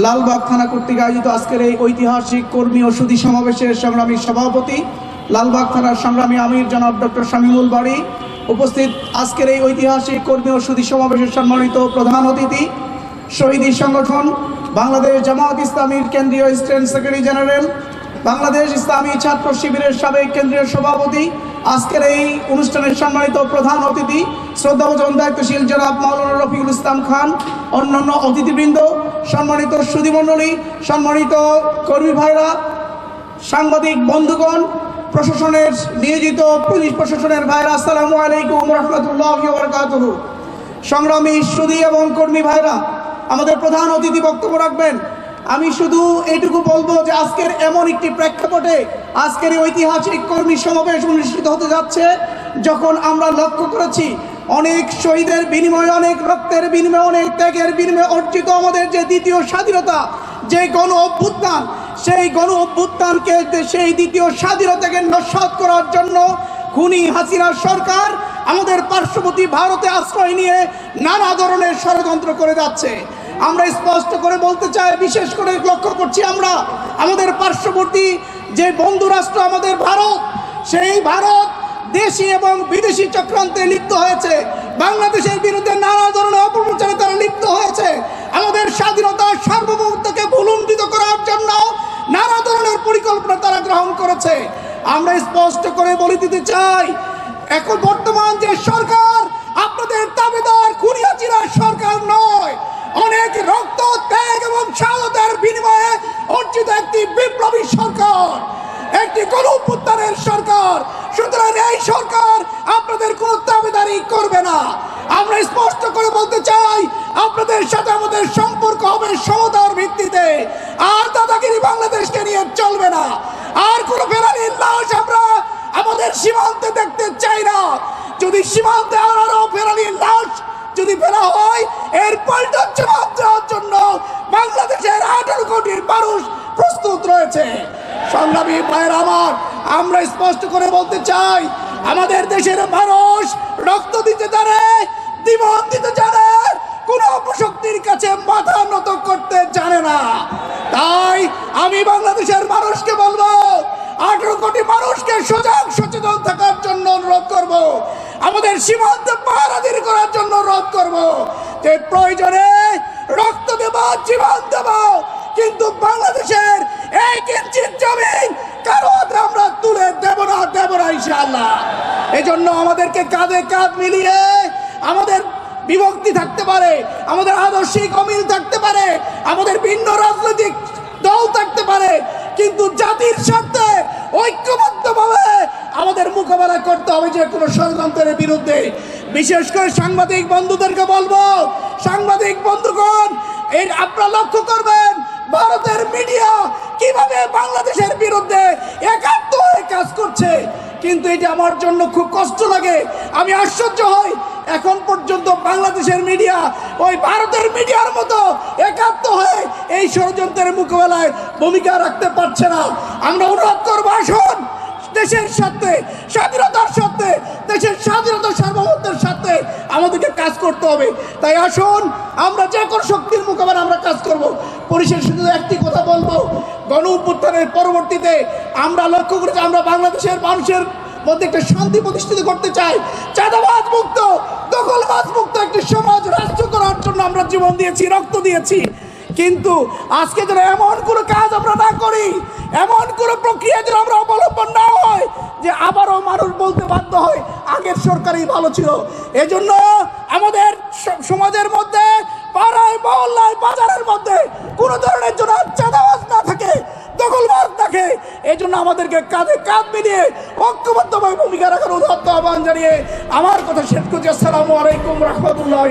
লালবাগ থানা কর্তৃক আয়োজিত আজকের এই ঐতিহাসিক কর্মী ও সুদী সমাবেশের সংগ্রামী সভাপতি লালবাগ থানার সংগ্রামী আমির জনাব ডক্টর শামিমুল বাড়ি উপস্থিত আজকের এই ঐতিহাসিক কর্মী ও সুদী সমাবেশের সম্মানিত প্রধান অতিথি, শহীদী সংগঠন, বাংলাদেশ জামায়াত ইসলামীর কেন্দ্রীয় স্টেট সেক্রেটারি জেনারেল, বাংলাদেশ ইসলামী ছাত্র শিবিরের সাবেক কেন্দ্রীয় সভাপতি, আজকের এই অনুষ্ঠানের সম্মানিত প্রধান অতিথি, শ্রদ্ধাভোজন দায়িত্বশীল জনাব মাওলানা রফিকুল ইসলাম খান, অন্যান্য অতিথিবৃন্দ সম্মানিত সুধীমণ্ডলী, সম্মানিত কর্মী ভাইরা, সাংবাদিক বন্ধুগণ, প্রশাসনের নিয়োজিত পুলিশ প্রশাসনের ভাইরা, আসসালামু আলাইকুম রহমতুল্লাহ সংগ্রামী সুদী এবং কর্মী ভাইরা, আমাদের প্রধান অতিথি বক্তব্য রাখবেন। আমি শুধু এইটুকু বলব যে আজকের এমন একটি প্রেক্ষাপটে আজকের ঐতিহাসিক কর্মী সমাবেশ অনুষ্ঠিত হতে যাচ্ছে, যখন আমরা লক্ষ্য করেছি অনেক শহীদের বিনিময়ে, অনেক রক্তের বিনিময়ে, অনেক ত্যাগের বিনিময়ে অর্জিত আমাদের যে দ্বিতীয় স্বাধীনতা, যে গণ অভ্যুত্থান, সেই গণ অভ্যুত্থানকে সেই দ্বিতীয় স্বাধীনতাকে নস্বাত করার জন্য খুনি হাসিনা সরকার আমাদের পার্শ্ববর্তী ভারতে আশ্রয় নিয়ে নানা ধরনের ষড়যন্ত্র করে যাচ্ছে। আমরা স্পষ্ট করে বলতে চাই, বিশেষ করে লক্ষ্য করছি আমরা, আমাদের পার্শ্ববর্তী যে বন্ধু রাষ্ট্র আমাদের ভারত, সেই ভারত দেশি এবং বিদেশি চক্রান্তে লিপ্ত হয়েছে। বাংলাদেশের বিরুদ্ধে নানা ধরনের অপপ্রচারে তারা লিপ্ত হয়েছে। আমাদের স্বাধীনতা সার্বভৌমত্বকে ভুলুণ্ঠিত করার জন্য নানা ধরনের পরিকল্পনা তারা গ্রহণ করেছে। আমরা স্পষ্ট করে বলে দিতে চাই, এখন বর্তমান যে সরকার, আপনাদের দাবিদার খুনিয়াচিরা সরকার নয়। অনেক রক্ত, ত্যাগ এবং শাহাদাতের বিনিময়ে অর্জিত একটি বিপ্লবী সরকার, একটি গণ সরকার। সুতরাং এই সরকার আপনাদের কোনো দাবিদারি করবে না। আমরা স্পষ্ট করে বলতে চাই, আপনাদের সাথে আমাদের সম্পর্ক হবে সমতার ভিত্তিতে। আর দাদাগিরি বাংলাদেশকে নিয়ে চলবে না। আর কোনো ফেরানির লাশ আমরা আমাদের সীমান্তে দেখতে চাই না। যদি সীমান্তে আরও ফেরানির লাশ যদি ফেরা হয়, এর পাল্টা জবাব দেওয়ার জন্য বাংলাদেশের আঠারো কোটির মানুষ প্রস্তুত রয়েছে। সংগ্রামী ভাইয়ের আমার আমরা স্পষ্ট করে বলতে চাই, আমাদের দেশের মানুষ রক্ত দিতে জানে, জীবন দিতে জানে, কোন অপশক্তির কাছে মাথা নত করতে জানে না তাই আমি বাংলাদেশের মানুষকে বলব, আঠারো কোটি মানুষকে সজাগ সচেতন থাকার জন্য অনুরোধ করব। আমাদের সীমান্ত পাহারাদির করার জন্য অনুরোধ করব। যে প্রয়োজনে রক্ত দেব, জীবন দেব, কিন্তু বাংলাদেশের এক ইঞ্চি জমিন কারও হাতে আমরা তুলে দেব না দেব না ইনশাআল্লাহ। এই জন্য আমাদেরকে কাঁধে কাঁধ মিলিয়ে আমাদের বিভক্তি থাকতে পারে, আমাদের আদর্শিক অমিল থাকতে পারে, আমাদের ভিন্ন রাজনৈতিক দল থাকতে পারে, কিন্তু জাতির স্বার্থে ঐক্যবদ্ধভাবে আমাদের মোকাবেলা করতে হবে যে কোনো ষড়যন্ত্রের বিরুদ্ধে। বিশেষ করে সাংবাদিক বন্ধুদেরকে বলব, সাংবাদিক বন্ধুগণ এই আপনারা লক্ষ্য করবেন, ভারতের মিডিয়া কীভাবে বাংলাদেশের বিরুদ্ধে একাত্ম হয়ে কাজ করছে। কিন্তু এটা আমার জন্য খুব কষ্ট লাগে। আমি আশ্চর্য হই। এখন পর্যন্ত বাংলাদেশের মিডিয়া, ওই ভারতের মিডিয়ার মতো একাত্ম হয়ে এই ষড়যন্ত্রের মোকাবেলায় ভূমিকা রাখতে পারছে না। আমরা অনুরোধ করব, আসুন। দেশের সাথে স্বাধীনতার সাথে দেশের স্বাধীনতা সার্বভৌমত্বের সাথে আমাদেরকে কাজ করতে হবে। তাই আসুন, আমরা যে কোনো শক্তির মোকাবেলা আমরা কাজ করব। পরিশেষ শুধু একটি কথা গণ উত্থানের পরবর্তীতে আমরা লক্ষ্য করেছি, আমরা বাংলাদেশের মানুষের মধ্যে একটা শান্তি প্রতিষ্ঠিত করতে চাই। চাঁদাবাজ মুক্ত, দখলবাজ মুক্ত একটি সমাজ রাষ্ট্র করার জন্য আমরা জীবন দিয়েছি, রক্ত দিয়েছি। কিন্তু আজকে যেন এমন কোনো কাজ আমরা না করি, এমন কোনো প্রক্রিয়া যেন আমরা অবলম্বন না হয়, যে আবারও মানুষ বলতে বাধ্য হয়, আগের সরকারই ভালো ছিল। এজন্য আমাদের সমাজের মধ্যে পাড়ায়, মহল্লায়, বাজারের মধ্যে কাঁধে কাঁধ মিলিয়ে ঐক্যবদ্ধভাবে ভূমিকা রাখার উদাত্ত আহ্বান জানিয়ে আমার কথা শেষ করছি। আসসালামু আলাইকুম রহমতুল্লাহ